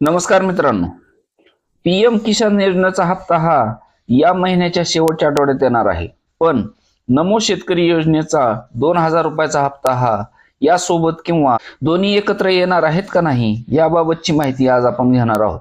नमस्कार मित्रांनो. पीएम किसान योजनेचा हप्ता हा या महिन्याच्या शेवटच्या आठवड्यात येणार आहे. पण नमो शेतकरी योजनेचा दोन हजार रुपयाचा हप्ता हा यासोबत किंवा दोन्ही एकत्र येणार आहेत का नाही याबाबतची माहिती आज आपण घेणार आहोत.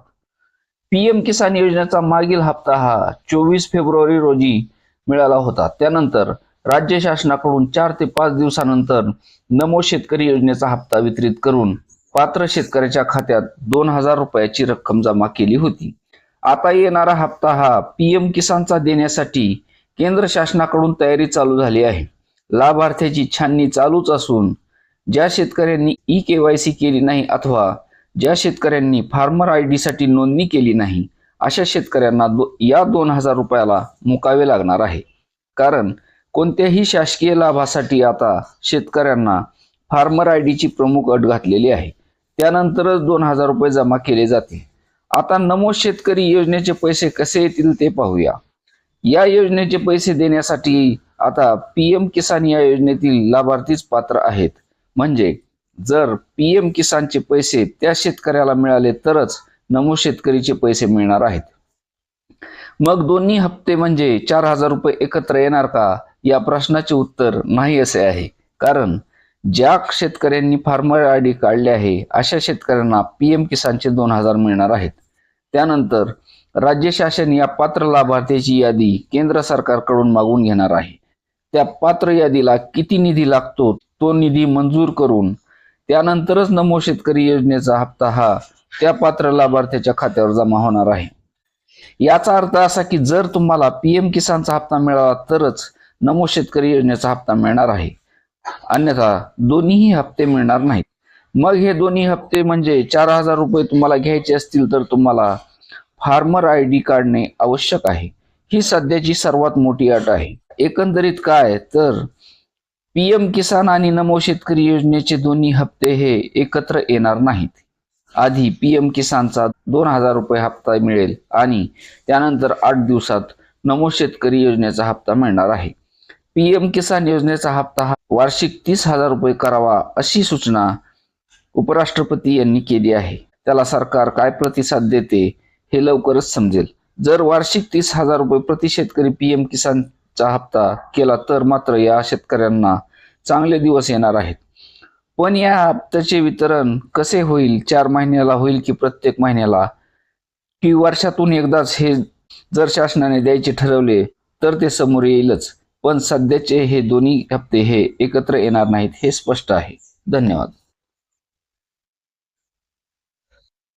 पीएम किसान योजनेचा मागील हप्ता हा चोवीस फेब्रुवारी रोजी मिळाला होता. त्यानंतर राज्य शासनाकडून चार ते पाच दिवसानंतर नमो शेतकरी योजनेचा हप्ता वितरित करून पात्र शेतकऱ्याच्या खात्यात दोन हजार रुपयाची रक्कम जमा केली होती. आता येणारा हप्ता हा पीएम किसानचा देण्यासाठी केंद्र शासनाकडून तयारी चालू झाली आहे. लाभार्थ्याची छाननी चालूच असून ज्या शेतकऱ्यांनी ई के वाय सी केली नाही अथवा ज्या शेतकऱ्यांनी फार्मर आय डी साठी नोंदणी केली नाही अशा शेतकऱ्यांना दो, या दोन हजार रुपयाला मुकावे लागणार आहे. कारण कोणत्याही शासकीय लाभासाठी आता शेतकऱ्यांना फार्मर आय डीची प्रमुख अट घातलेली आहे. त्यानंतरच दोन हजार रुपये जमा केले जाते आता नमो शेतकरी योजनेचे पैसे कसे येतील ते पाहूया. या योजनेचे पैसे देण्यासाठी आता पीएम किसान या योजनेतील लाभार्थीच पात्र आहेत. म्हणजे जर पीएम किसानचे पैसे त्या शेतकऱ्याला मिळाले तरच नमो शेतकरीचे पैसे मिळणार आहेत. मग दोन्ही हप्ते म्हणजे चार हजार रुपये एकत्र येणार का? या प्रश्नाचे उत्तर नाही असे आहे. कारण ज्या शेतकऱ्यांनी फार्मर आय डी काढले आहे अशा शेतकऱ्यांना पी एम किसानचे दोन हजार मिळणार आहेत. त्यानंतर राज्य शासन या पात्र लाभार्थ्याची यादी केंद्र सरकारकडून मागून घेणार आहे. त्या पात्र यादीला किती निधी लागतो तो निधी मंजूर करून त्यानंतरच नमो शेतकरी योजनेचा हप्ता हा त्या पात्र लाभार्थ्याच्या खात्यावर जमा होणार आहे. याचा अर्थ असा की जर तुम्हाला पीएम किसानचा हप्ता मिळाला तरच नमो शेतकरी योजनेचा हप्ता मिळणार आहे. अन्यथा दोन्हीही हप्ते मिळणार नाहीत. मग हे दोन्ही हप्ते म्हणजे चार हजार रुपये तुम्हाला घ्यायचे असतील तर तुम्हाला फार्मर आय डी काढणे आवश्यक आहे. ही सध्याची सर्वात मोठी अट आहे. एकंदरीत काय तर पीएम किसान आणि नमो शेतकरी योजनेचे दोन्ही हप्ते हे एकत्र येणार नाहीत. आधी पीएम किसानचा दोन हजार रुपये हप्ता मिळेल आणि त्यानंतर आठ दिवसात नमो शेतकरी योजनेचा हप्ता मिळणार आहे. पीएम किसान योजनेचा हप्ता हा वार्षिक तीस हजार रुपये करावा अशी सूचना उपराष्ट्रपती यांनी केली आहे. त्याला सरकार काय प्रतिसाद देते हे लवकरच समजेल. जर वार्षिक तीस हजार रुपये प्रति शेतकरी पीएम किसानचा हप्ता केला तर मात्र या शेतकऱ्यांना चांगले दिवस येणार आहेत. पण या हप्त्याचे वितरण कसे होईल? चार महिन्याला होईल की प्रत्येक महिन्याला? की वर्षातून एकदाच हे जर शासनाने द्यायचे ठरवले तर ते समोर येईलच. पण सध्याचे हे दोन्ही हप्ते हे एकत्र येणार नाहीत हे स्पष्ट आहे. धन्यवाद.